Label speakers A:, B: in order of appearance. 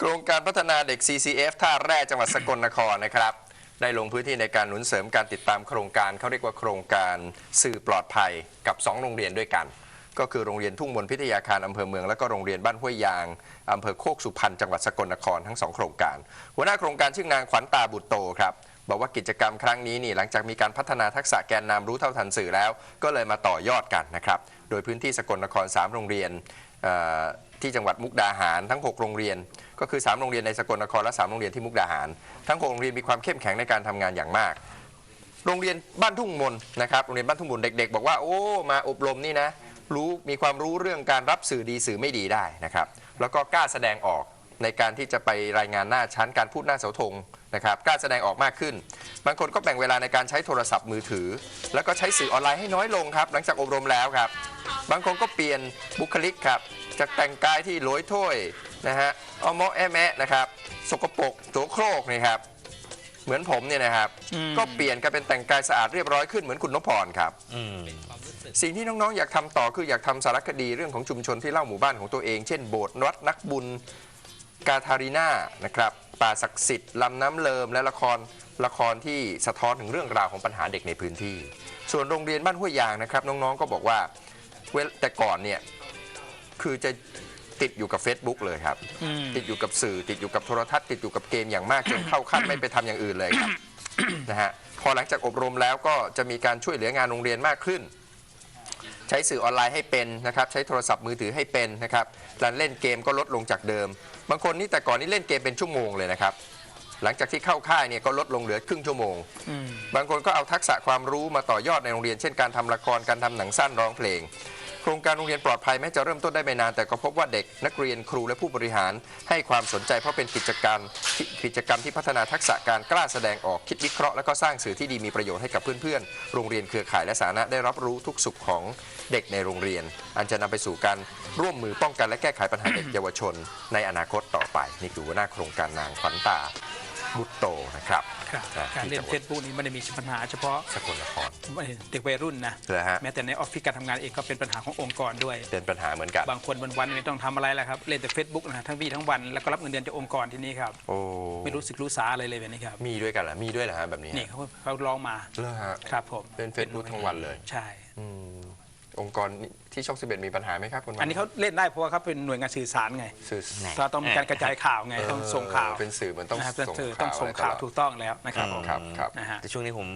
A: โครงการพัฒนาเด็ก CCF ท่าแร่จังหวัดสกลนครนะครับ ได้ลงพื้นที่ในการหนุนเสริมการติดตามโครงการเขาเรียกว่าโครงการสื่อปลอดภัยกับ 2 โรงเรียนด้วยกัน ก็คือโรงเรียนทุ่งมนพิทยาคารอำเภอเมือง และก็โรงเรียนบ้านห้วยยางอำเภอโคกสุพรรณจังหวัดสกลนครทั้งสองโครงการ หัวหน้าโครงการชื่อนางขวัญตาบุตรโตครับบอกว่ากิจกรรมครั้งนี้นี่หลังจากมีการพัฒนาทักษะแกนนำรู้เท่าทันสื่อแล้ว ก็เลยมาต่อยอดกันนะครับ โดยพื้นที่สกลนคร 3 โรงเรียน ที่จังหวัดมุกดาหารทั้ง 6 โรงเรียน ก็คือ 3 โรงเรียนในสกลนครและ 3 โรงเรียนที่มุกดาหาร ทั้ง 6 โรงเรียนมีความเข้มแข็งในการทำงานอย่างมาก โรงเรียนบ้านทุ่งมนนะครับโรงเรียนบ้านทุ่งมนเด็ก ๆ บอกว่าโอ้มาอบรมนี่นะรู้มีความรู้เรื่องการรับสื่อดีสื่อไม่ดีได้นะครับ แล้วก็กล้าแสดงออกในการที่จะไปรายงานหน้าชั้นการพูดหน้าเสาธงนะครับกล้าแสดงออกมากขึ้น บางคนก็แบ่งเวลาในการใช้โทรศัพท์มือถือ แล้วก็ใช้สื่อออนไลน์ให้น้อยลงครับ หลังจากอบรมแล้วครับ บางคนก็เปลี่ยนบุคลิกครับ จากแต่งกายที่โหลอยถ้วยนะฮะเอาเมาะแอะแมะนะครับ สกปรกโสโครกนี่ครับ เหมือนผมเนี่ยนะครับ
B: อืม
A: ก็เปลี่ยนกันเป็นแต่งกายสะอาดเรียบร้อยขึ้นเหมือนคุณนพพรครับ
C: อืม
A: สิ่งที่น้อง ๆ อยากทำต่อคืออยากทำสารคดีเรื่องของชุมชนที่เล่าหมู่บ้านของตัวเอง เช่นโบสถ์วัดนักบุญ กาทารีนานะครับป่าศักดิ์สิทธิ์ลำน้ำเลิมและละครละครที่สะท้อนถึงเรื่องราวของปัญหาเด็กในพื้นที่ ส่วนโรงเรียนบ้านห้วยยางนะครับ น้องๆก็บอกว่า เวลแต่ก่อนเนี่ยคือจะติดอยู่กับ Facebook เลยครับ
B: อืม
A: ติดอยู่กับสื่อติดอยู่กับโทรทัศน์ติดอยู่กับเกมอย่างมากจนเข้าขั้นไม่ไปทำอย่างอื่นเลยครับ นะฮะพอหลังจากอบรมแล้วก็จะมีการช่วยเหลืองานโรงเรียนมากขึ้น ใช้สื่อออนไลน์ให้เป็นนะครับใช้โทรศัพท์มือถือให้เป็นนะครับการเล่นเกมก็ลดลงจากเดิม บางคนนี่แต่ก่อนนี่เล่นเกมเป็นชั่วโมงเลยนะครับ หลังจากที่เข้าค่ายเนี่ยก็ลดลงเหลือครึ่งชั่วโมง
B: อืม
A: บางคนก็เอาทักษะความรู้มาต่อยอดในโรงเรียน เช่นการทำละครการทำหนังสั้นร้องเพลงโครงการโรงเรียนปลอดภัยแม้จะเริ่มต้นได้ไม่นาน แต่ก็พบว่าเด็กนักเรียนครูและผู้บริหาร ให้ความสนใจเพราะเป็นกิจกรรมกิจกรรมที่พัฒนาทักษะการกล้าแสดงออกคิดวิเคราะห์และก็สร้างสื่อที่ดีมีประโยชน์ให้กับเพื่อนๆ โรงเรียนเครือข่ายและสาธารณะได้รับรู้ทุกสุขของเด็กในโรงเรียน อันจะนำไปสู่การร่วมมือป้องกันและแก้ไขปัญหาเด็กเยาวชน ในอนาคตต่อไปนี่คือหัวหน้าโครงการนางขวัญตา บุตโตนะครับ
B: ครับ
A: นะ
B: การ
A: ที่
B: เล่
A: จั
B: น
A: งหวั
B: เฟ
A: ด
B: ซบุ๊กนี้ไม่ได้มีปัญหาเฉพาะ
A: สกลนคร
B: เด็กวัยรุ่นนะ
A: เหรอฮะ
B: แม้แต่ในออฟฟิศการทำงานเองก็เป็นปัญหาขององค์กรด้วย
A: เป็นปัญหาเหมือนกัน
B: บางคนวันๆไม่ต้องทำอะไรแล้วครับเล่นแต่ Facebook นะทั้งวี่ทั้งวันแล้วก็รับเงินเดือนจากองค์กรที่นี่ครับ
A: โอ้
B: ไม่รู้สึกรู้สาอะไรเลยแบบนี้ครับ
A: มีด้วยกันเหรอมีด้วยเหรอฮะแบบนี้
B: นี่เขาเขาลองมา
A: เลอฮะ
B: ครับผม
A: เป็น Facebook ทั้งวันเลย
B: ใช่
A: อืมองค์กรที่ช่องสิบเอ็ดมีปัญหาไหมครับคุณวั
B: อันนี้เขาเล่นได้เพราะว่าเขาเป็นหน่วยงานสื่อสารไง
A: สื่อ
C: ไหน
B: ก็ต้องมีการกระจายข่าวไงต้องส่งข่าว
A: เป็นสื่อเหมันต้อง
B: นะครับเป็น
A: ส่ง
B: สื่อ
A: ข่าว
B: ต้องส่งข่าวะ
A: ไรตลด
B: ถูกต้องแล้วนะครับผม
A: ครับครับ
B: นะฮะ
C: แต่ช่วงนี้ผม